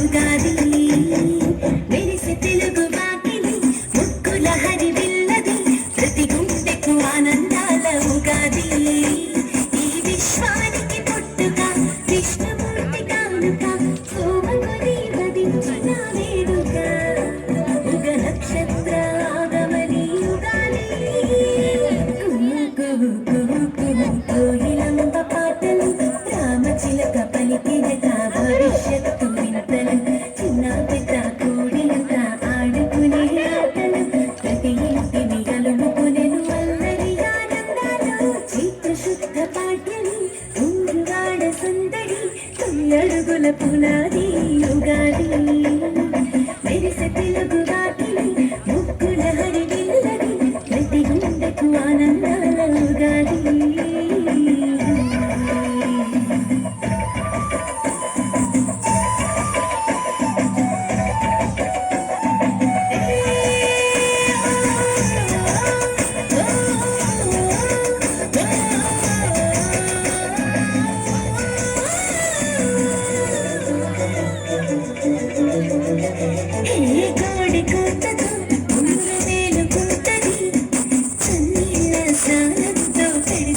ఉగాది మెరిసి తెలుగు వాకిలి ముక్కుల హరి విల్లది ప్రతి గుండెకు ఆనందాల ఉగాది. వెలుగుల పునాది యుగాది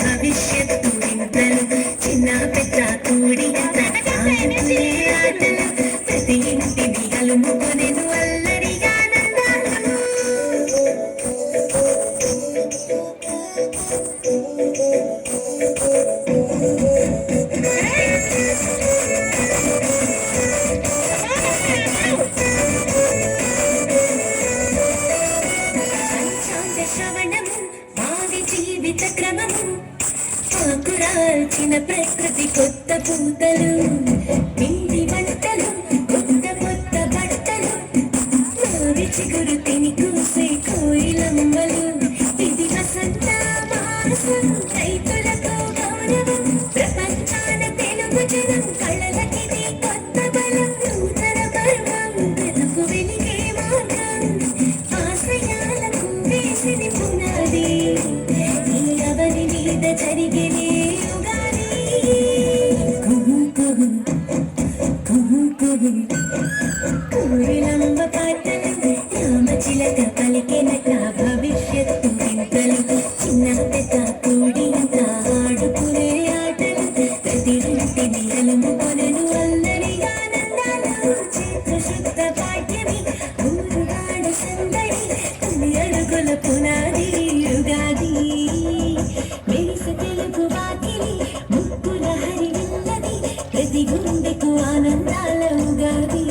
ഭവിഷ്യത്തൂടി തലു. ചിന്ന പെട്ട കൂടിയ హరిత క్రమము ఆకురాల్చిన ప్రకృతి కొత్త పూతలు. పిండి వంటలు కొత్త కొత్త బట్టలు. మావి చిగురు తిని కూసే కోయిలమ్మలు. ఇది వసంత మాసం రైతులతో గౌరవం. ప్రపంచాన తెలుగు జనం కళలకి వెలుగుల పునాది యుగాది మెరిస తెలుగు వాకిలి ముక్కుల హరి ప్రతి గుండెకు ఆనందాల ఉగాది.